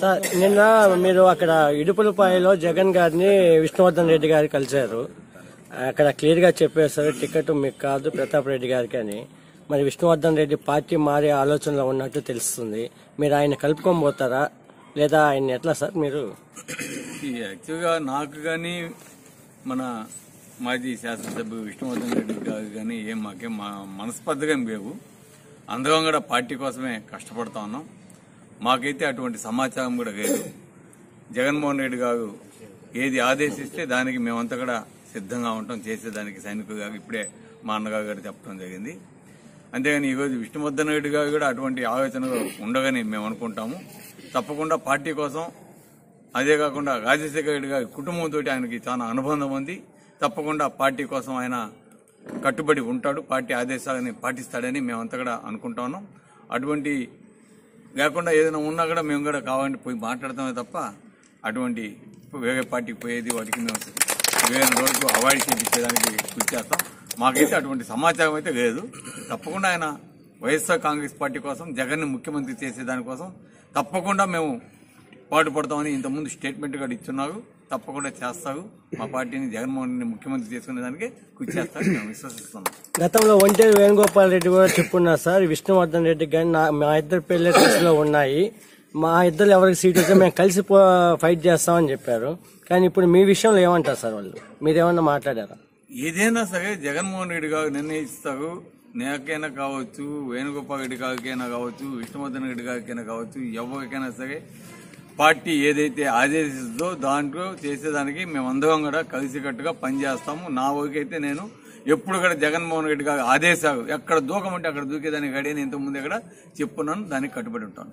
Sir నిన్న మీరు అక్కడ ఇడుపులపాయలో జగన్ గారిని విష్ణువర్ధన్ రెడ్డి గారు కలిశారు. అక్కడ క్లియర్గా చెప్పేశారు టికెట్ మీకు కాదు ప్రతాప్ రెడ్డి గారికి అని. మరి విష్ణువర్ధన్ రెడ్డి పార్టీ మారే ఆలోచనలో ఉన్నట్టు తెలుస్తుంది. మీరు ఆయన కలుపుకొని పోతారా లేదా ఆయన ఎట్లా సార్ మీరు? ఈ యాక్చువల్గా నాకు కానీ మన మాజీ శాసనసభ్యుడు విష్ణువర్ధన్ రెడ్డి గారు కానీ ఏం మాకేం మా మనస్పర్ధగా ఏం లేవు. అందరం కూడా పార్టీ కోసమే కష్టపడతా ఉన్నాం. మాకైతే అటువంటి సమాచారం కూడా లేదు. జగన్మోహన్ రెడ్డి గారు ఏది ఆదేశిస్తే దానికి మేమంతా కూడా సిద్ధంగా ఉంటాం చేసేదానికి సైనికులుగా ఇప్పుడే మా అన్నగారు గారు చెప్పడం జరిగింది. అంతేగాని ఈరోజు విష్ణువర్ధన్ రెడ్డి గారు కూడా అటువంటి ఆలోచనలు ఉండగని మేము అనుకుంటాము. తప్పకుండా పార్టీ కోసం అదే కాకుండా రాజశేఖర రెడ్డి గారి కుటుంబంతో ఆయనకి చాలా అనుబంధం ఉంది. తప్పకుండా పార్టీ కోసం ఆయన కట్టుబడి ఉంటాడు పార్టీ ఆదేశాలని పాటిస్తాడని మేమంతా కూడా అనుకుంటా ఉన్నాం. అటువంటి లేకుండా ఏదైనా ఉన్నా కూడా మేము కూడా కావాలంటే పోయి మాట్లాడతామే తప్ప అటువంటి వేరే పార్టీకి పోయేది వాటికి మేము వేరే రోజుకు అవాయిడ్ చేయించేదానికి కృషి చేస్తాం. మాకైతే అటువంటి సమాచారం అయితే లేదు. తప్పకుండా ఆయన వైఎస్ఆర్ కాంగ్రెస్ పార్టీ కోసం జగన్ ముఖ్యమంత్రి చేసేదానికోసం తప్పకుండా మేము పాటుపడతామని ఇంతకుముందు స్టేట్మెంట్ కూడా ఇచ్చున్నారు తప్పకుండా చేస్తారు మా పార్టీని జగన్మోహన్ రెడ్డిని ముఖ్యమంత్రి చేసుకునే దానికి కృషి చేస్తారని మేము విశ్వసిస్తున్నాం గతంలో ఒంటేరు వేణుగోపాల్ రెడ్డి కూడా చెప్పున్నారు సార్ విష్ణువర్ధన్ రెడ్డి కానీ మా ఇద్దరు పెళ్ళి లో ఉన్నాయి. మా ఇద్దరు ఎవరికి సీట్ వస్తే మేము కలిసి ఫైట్ చేస్తామని చెప్పారు. కానీ ఇప్పుడు మీ విషయంలో ఏమంటారు సార్ వాళ్ళు? మీరేమన్నా మాట్లాడారా? ఏదైనా సరే జగన్మోహన్ రెడ్డి గారు నిర్ణయిస్తారు. నాకైనా కావచ్చు వేణుగోపాల్ రెడ్డి గారికైనా కావచ్చు విష్ణువర్ధన్ రెడ్డి గారికైనా కావచ్చు ఎవరికైనా సరే పార్టీ ఏదైతే ఆదేశిస్తుందో దాంట్లో చేసేదానికి మేమందరం కూడా కలిసికట్టుగా పనిచేస్తాము. నా ఓకైతే నేను ఎప్పుడు కూడా జగన్మోహన్ రెడ్డి గారు ఆదేశాలు ఎక్కడ దూకమంటే అక్కడ దూకేదానికి గడియని ఇంతకుముందు ఇక్కడ చెప్పున్నాను దానికి కట్టుబడి ఉంటాను.